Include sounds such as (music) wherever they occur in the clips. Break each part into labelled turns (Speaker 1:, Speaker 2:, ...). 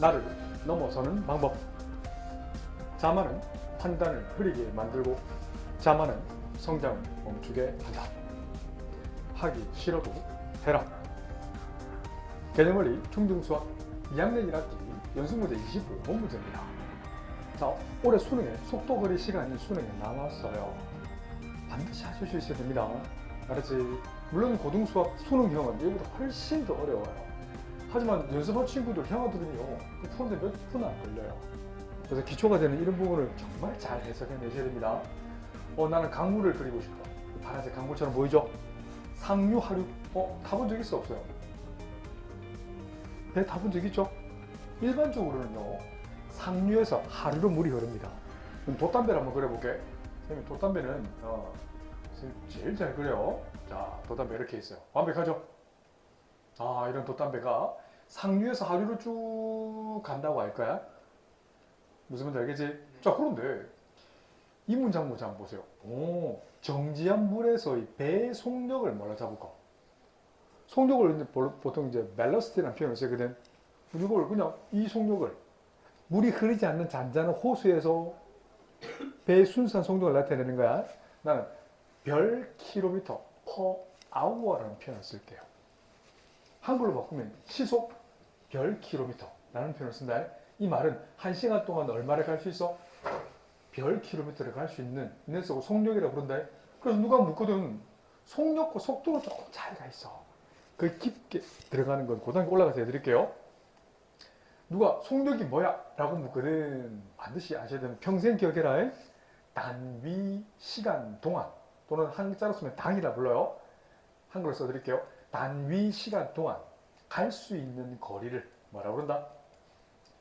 Speaker 1: 나를 넘어서는 방법. 자만은 판단을 흐리게 만들고 자만은 성장을 멈추게 한다. 하기 싫어도 해라. 개념원리 중등수학 2학년 1학기 연수문제 25번 문제입니다. 자, 올해 수능에 속도거리 시간이 수능에 나왔어요. 반드시 하실 수 있어야 됩니다. 알았지? 물론 고등수학 수능형은 얘보다 훨씬 더 어려워요. 하지만 연습한 친구들, 형아들은요, 그 푸는데 몇 분 안 걸려요. 그래서 기초가 되는 이런 부분을 정말 잘 해석해 내셔야 됩니다. 어, 나는 강물을 그리고 싶어. 파란색 강물처럼 보이죠? 상류, 하류. 어, 타본 적 있어, 없어요? 배 타본 적 있죠? 일반적으로는요, 상류에서 하류로 물이 흐릅니다. 그럼 돛담배를 한번 그려볼게. 선생님, 돛담배는, 어, 제일 잘 그려. 자, 돛담배 이렇게 있어요. 완벽하죠? 아, 이런 돛담배가 상류에서 하류로 쭉 간다고 할 거야? 무슨 말인지 알겠지? 자, 그런데 이 문장 문장 한번 보세요. 오, 정지한 물에서의 배 속력을 뭐라 잡을까? 속력을 이제 보- 보통 이제 멜러스티라는 표현을 쓰거든. 이걸 그냥 이 속력을 물이 흐르지 않는 잔잔한 호수에서 배의 순수한 속력을 나타내는 거야. 나는 별 킬로미터 퍼 아워라는 표현을 쓸게요. 한글로 바꾸면 시속 별 킬로미터라는 표현을 쓴다. 이 말은 한 시간 동안 얼마를 갈 수 있어? 별 킬로미터를 갈 수 있는 녀석을 속력이라고 부른다. 그래서 누가 묻거든 속력과 속도로 조금 차이가 있어. 그 깊게 들어가는 건 고등학교 올라가서 해드릴게요. 누가 속력이 뭐야? 라고 묻거든 반드시 아셔야 되는 평생 기억해라. 단위 시간 동안 또는 한자로 쓰면 당이라 불러요. 한글로 써드릴게요. 단위 시간 동안 갈 수 있는 거리를 뭐라고 부른다?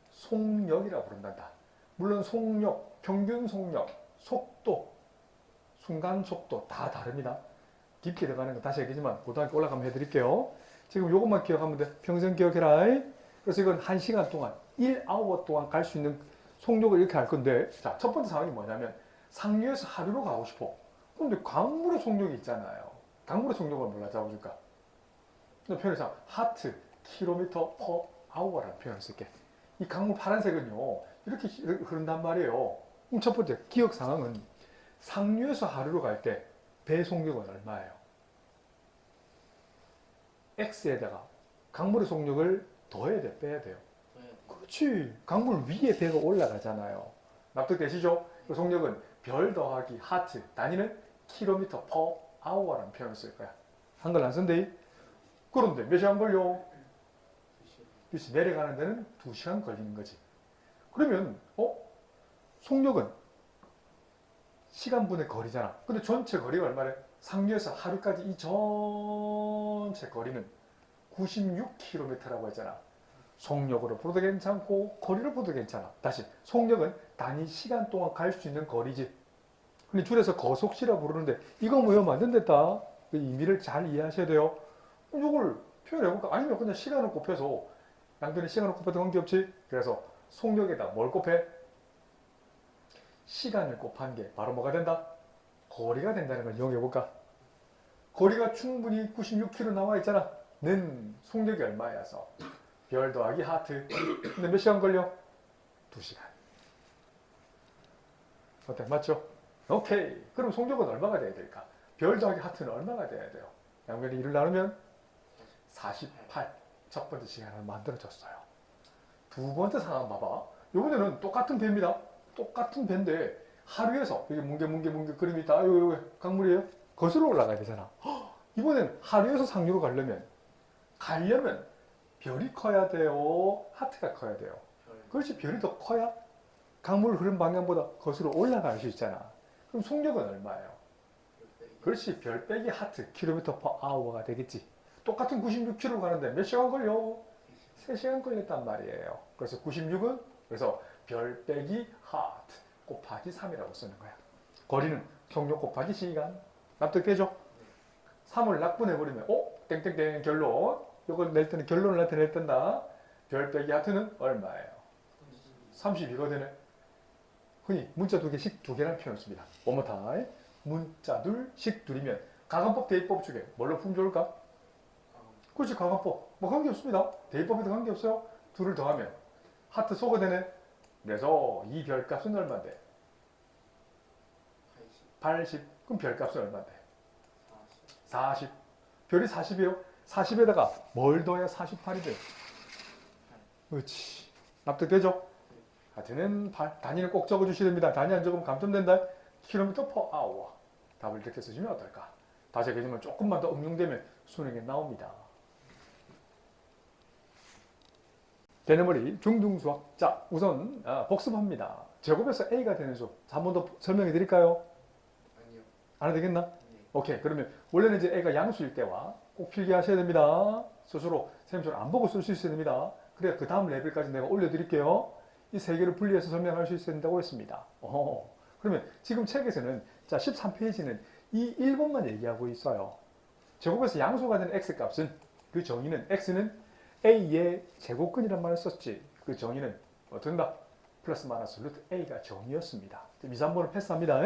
Speaker 1: 속력이라고 부른단다. 물론 속력, 평균 속력, 속도, 순간 속도 다 다릅니다. 깊게 들어가는 건 다시 얘기지만 고등학교 올라가면 해드릴게요. 지금 이것만 기억하면 돼. 평생 기억해라. 그래서 이건 한 시간 동안 1아워 동안 갈 수 있는 속력을 이렇게 할 건데 자, 첫 번째 상황이 뭐냐면 상류에서 하류로 가고 싶어. 그런데 강물의 속력이 있잖아요. 강물의 속력을 몰라 잡아줄까? 표현상 하트, 킬로미터 퍼 아워라는 표현을 쓸게. 이 강물 파란색은요 이렇게 흐른단 말이에요. 그럼 첫 번째 기억 상황은 상류에서 하류로 갈 때배 속력은 얼마예요? x에다가 강물의 속력을 더해야 돼, 빼야 돼요. 그렇지. 강물 위에 배가 올라가잖아요. 납득되시죠? 그 속력은 별 더하기 하트, 단위는 킬로미터 퍼 아워라는 표현을 쓸 거야. 한글 안 쓴대. 그런데 몇 시간 걸려? 그렇지. 내려가는 데는 2시간 걸리는 거지. 그러면 어? 속력은 시간분의 거리잖아. 근데 전체 거리가 얼마래? 상류에서 하루까지 이 전체 거리는 96km라고 했잖아. 속력으로 풀어도 괜찮고 거리로 풀어도 괜찮아. 다시 속력은 단위 시간 동안 갈 수 있는 거리지. 근데 줄여서 거속시라 부르는데 이거 뭐요? 만든댔다. 그 의미를 잘 이해하셔야 돼요. 이걸 표현해볼까? 아니면 그냥 시간을 곱해서 양변에 시간을 곱해도 관계없지. 그래서 속력에다 뭘 곱해? 시간을 곱한 게 바로 뭐가 된다? 거리가 된다는 걸 이용해볼까? 거리가 충분히 96km 나와 있잖아. 는 속력이 얼마여서 별 더하기 하트. 근데 몇 시간 걸려? 2시간. 어때? 맞죠? 오케이. 그럼 속력은 얼마가 돼야 될까? 별 더하기 하트는 얼마가 돼야 돼요? 양면이 1을 나누면 48. 첫 번째 시간을 만들어졌어요. 두 번째 상황 봐봐. 이번에는 똑같은 배입니다. 똑같은 배인데 하루에서 여기 뭉게 뭉게 뭉게 그림이 있다. 아, 여기, 강물이에요. 거슬러 올라가야 되잖아. 헉, (gasps) 이번엔 하루에서 상류로 가려면 가려면 별이 커야 돼요. 하트가 커야 돼요. 그렇지 별이 더 커야 강물 흐른 방향보다 거슬러 올라갈 수 있잖아. 그럼 속력은 얼마예요? 그렇지 별 빼기 하트 킬로미터 퍼 아워가 되겠지. 똑같은 96km 가는데 몇 시간 걸려? 3시간 걸렸단 말이에요. 그래서 96은 그래서 별 빼기 하트 곱하기 3이라고 쓰는 거야. 거리는 속력 곱하기 시간. 납득되죠? 3을 낙분해버리면 어? 땡땡땡 결론. 이걸 낼 때는 결론을 나타낼 땐다. 별 빼기 하트는 얼마예요? 32거든요. 흔히 문자 두 개씩 두 개라는 표현을 씁니다. time. 문자 둘, 식 둘이면 가간법, 대입법 중에 뭘로 풀면 좋을까? 그렇지, 가간법. 뭐 관계없습니다. 대입법에도 관계없어요. 둘을 더하면 하트 소거되네. 그래서 이 별값은 얼마인데?
Speaker 2: 80,
Speaker 1: 80. 그럼 별값은 얼마인데?
Speaker 2: 40,
Speaker 1: 40. 별이 40이에요. 40에다가 뭘 더해야 48이 돼요? 그렇지. 납득되죠? 발- 단위는 꼭 적어주셔야 됩니다. 단위 안 적으면 감점된다. 킬로미터 퍼 아워. 답을 이렇게 쓰시면 어떨까? 다시 얘기하지만 조금만 더 응용되면 수능에 나옵니다. 개념머리 중등수학. 자, 우선 아, 복습합니다. 제곱에서 A가 되는 수. 한 번 더 설명해 드릴까요?
Speaker 2: 아니요.
Speaker 1: 안 해도 되겠나?
Speaker 2: 네.
Speaker 1: 오케이. 그러면 원래는 이제 A가 양수일 때와 꼭 필기하셔야 됩니다. 스스로 선생님처럼 안 보고 쓸 수 있어야 됩니다. 그래야 그 다음 레벨까지 내가 올려드릴게요. 이 세 개를 분리해서 설명할 수 있어야 된다고 했습니다. 어, 그러면 지금 책에서는 자 13페이지는 이 1번만 얘기하고 있어요. 제곱에서 양수가 되는 x 값은 그 정의는 x는 a의 제곱근이란 말을 썼지. 그 정의는 어떤다? 플러스 마이너스 루트 a가 정의였습니다. 2, 3번은 패스합니다.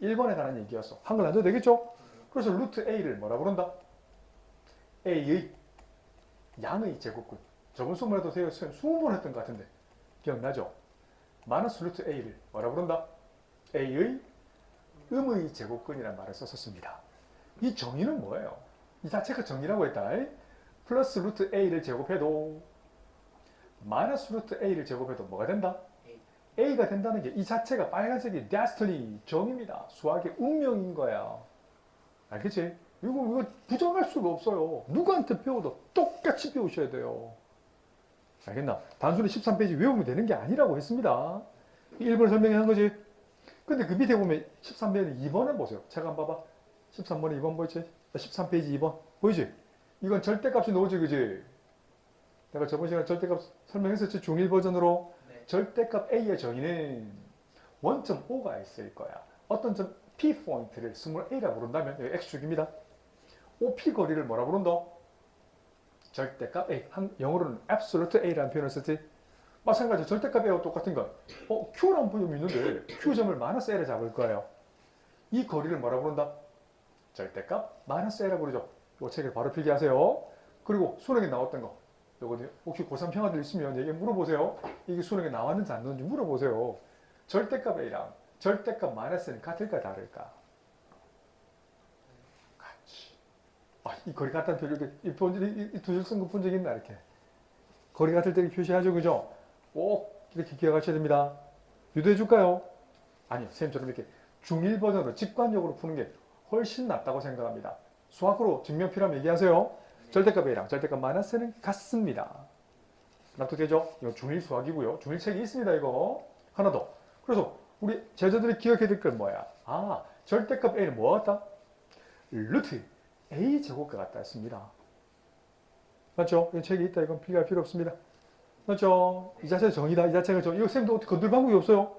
Speaker 1: 1번에 관한 얘기였어. 한글 안 줘도 되겠죠? 그래서 루트 a를 뭐라 그런다? a의 양의 제곱근. 저번 수업만 해도 되게 20번 했던 것 같은데 기억나죠? 마이너스 루트 a를 뭐라 그런다? a의 음의 제곱근이라는 말을 썼었습니다. 이 정의는 뭐예요? 이 자체가 정의라고 했다. 플러스 루트 a를 제곱해도 마이너스 루트 a를 제곱해도 뭐가 된다?
Speaker 2: A.
Speaker 1: a가 된다는 게 이 자체가 빨간색이 destiny 정의입니다. 수학의 운명인 거야. 알겠지? 이거 이거 부정할 수가 없어요. 누구한테 배워도 똑같이 배우셔야 돼요. 알겠나? 단순히 13페이지 외우면 되는 게 아니라고 했습니다. 1번 설명해 한 거지. 근데 그 밑에 보면 13페이지 2번을 보세요. 제가 한번 봐봐. 13번에 2번 보이지? 13페이지 2번. 보이지? 이건 절대값이 나오지, 그지? 내가 저번 시간에 절대값 설명했었지, 중1 버전으로.
Speaker 2: 네.
Speaker 1: 절대값 A의 정의는 원점 O가 있을 거야. 어떤 점 P 포인트를 스몰 A라 부른다면, 여기 X축입니다. OP 거리를 뭐라 부른다? 절대값 A. 한, 영어로는 absolute A라는 표현을 썼지. 마찬가지로 절대값 A와 똑같은 건, 어, Q라는 부분이 있는데, Q점을 마이너스 A를 잡을 거예요. 이 거리를 뭐라 부른다? 절대값 마이너스 A라 부르죠. 이 책을 바로 필기하세요. 그리고 수능에 나왔던 거. 요거 혹시 고3 평화들 있으면 얘기 물어보세요. 이게 수능에 나왔는지 안 나왔는지 물어보세요. 절대값 A랑 절대값 마이너스는 같을까 다를까? 같이. 아, 이 거리 같다는 표시 이렇게 이 본- 이- 이 두줄 쓴거본적 있나 이렇게. 거리 같을 때 표시하죠, 그죠? 꼭 이렇게 기억하셔야 됩니다. 유도해 줄까요? 아니요, 선생님처럼 이렇게 중1 버전으로 직관적으로 푸는 게 훨씬 낫다고 생각합니다. 수학으로 증명 필요하면 얘기하세요. 절대값 A랑 절대값 마이너스는 같습니다. 납득되죠? 이거 중1 수학이고요. 중1 책이 있습니다, 이거. 하나 더. 그래서 우리 제자들이 기억해야 될 건 뭐야? 아, 절대값 A는 뭐 같다? 루트 A 제곱과 같다 했습니다. 맞죠? 이 책이 있다. 이건 필요할 필요 없습니다. 맞죠? 이 자체가 정의다. 이 자체가 정. 이거 쌤도 어떻게 건들 방법이 없어요.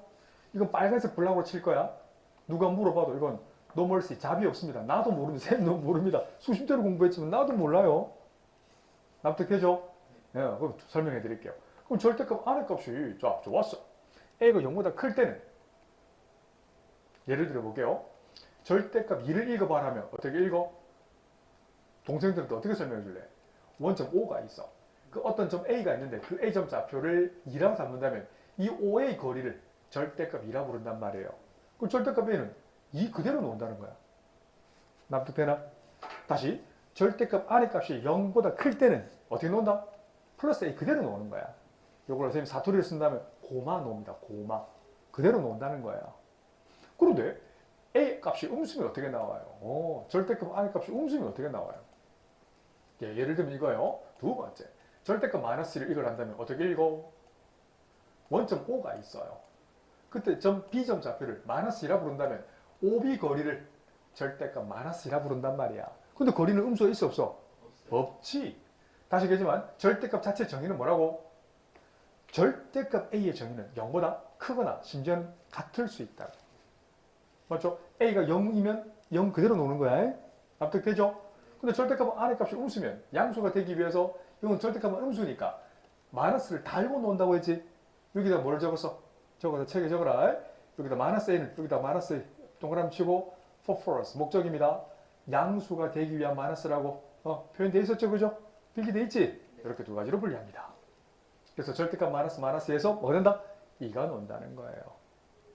Speaker 1: 이건 빨간색 블락으로 칠 거야. 누가 물어봐도 이건 노멀시 답이 없습니다. 나도 모릅니다. 쌤도 모릅니다. 수십 대를 공부했지만 나도 몰라요. 납득해줘? 예, 그럼 설명해 드릴게요. 그럼 절대값 안의 값이 자 좋았어. a가 0보다 클 때는 예를 들어 볼게요. 절대값 2를 읽어봐라면 어떻게 읽어? 동생들한테 어떻게 설명해 줄래? 원점 5가 있어. 그 어떤 점 a가 있는데 그 a점 좌표를 2라고 잡는다면 이 5의 거리를 절대값 2라고 부른단 말이에요. 그럼 절대값 a는 2 그대로 놓는다는 거야. 납득되나? 다시 절대값 안의 값이 0보다 클 때는 어떻게 놓는다? 플러스 a 그대로 놓는 거야. 요걸 선생님 사투리를 쓴다면 고마 놓습니다. 고마. 그대로 놓는다는 거야. 그런데 a 값이 음수면 어떻게 나와요? 어, 절대값 안의 값이 음수면 어떻게 나와요? 예, 예를 들면 이거요. 두 번째. 절대값 마이너스를 이걸 한다면 어떻게 읽어? 원점 5가 있어요. 그때 점 B점 좌표를 마이너스 2라 부른다면 OB 거리를 절대값 마이너스 2라 부른단 말이야. 근데 거리는 음수가 있어 없어? 없지. 다시 얘기하지만 절대값 자체 정의는 뭐라고? 절대값 A의 정의는 0보다 크거나 심지어는 같을 수 있다. 맞죠? A가 0이면 0 그대로 노는 거야. 납득되죠? 근데 절대값은 안의 값이 음수면 양수가 되기 위해서 이건 절대값은 음수니까 마이너스를 달고 논다고 했지. 여기다 뭘 적었어? 적어서 책에 적어라. 여기다 마이너스 A는 여기다 마이너스 동그라미 치고 force 목적입니다. 양수가 되기 위한 마이너스라고 어, 표현되어 있었죠, 그죠? 필기돼 있지? 이렇게 두 가지로 분리합니다. 그래서 절대값 마이너스 마이너스에서 뭐가 된다? 2가 논다는 거예요.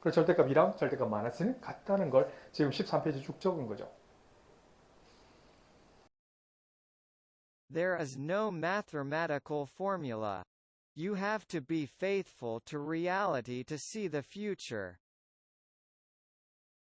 Speaker 1: 그래서 절대값 2랑 절대값 마이너스는 같다는 걸 지금 13페이지 쭉 적은 거죠.
Speaker 3: There is no mathematical formula. You have to be faithful to reality to see the future.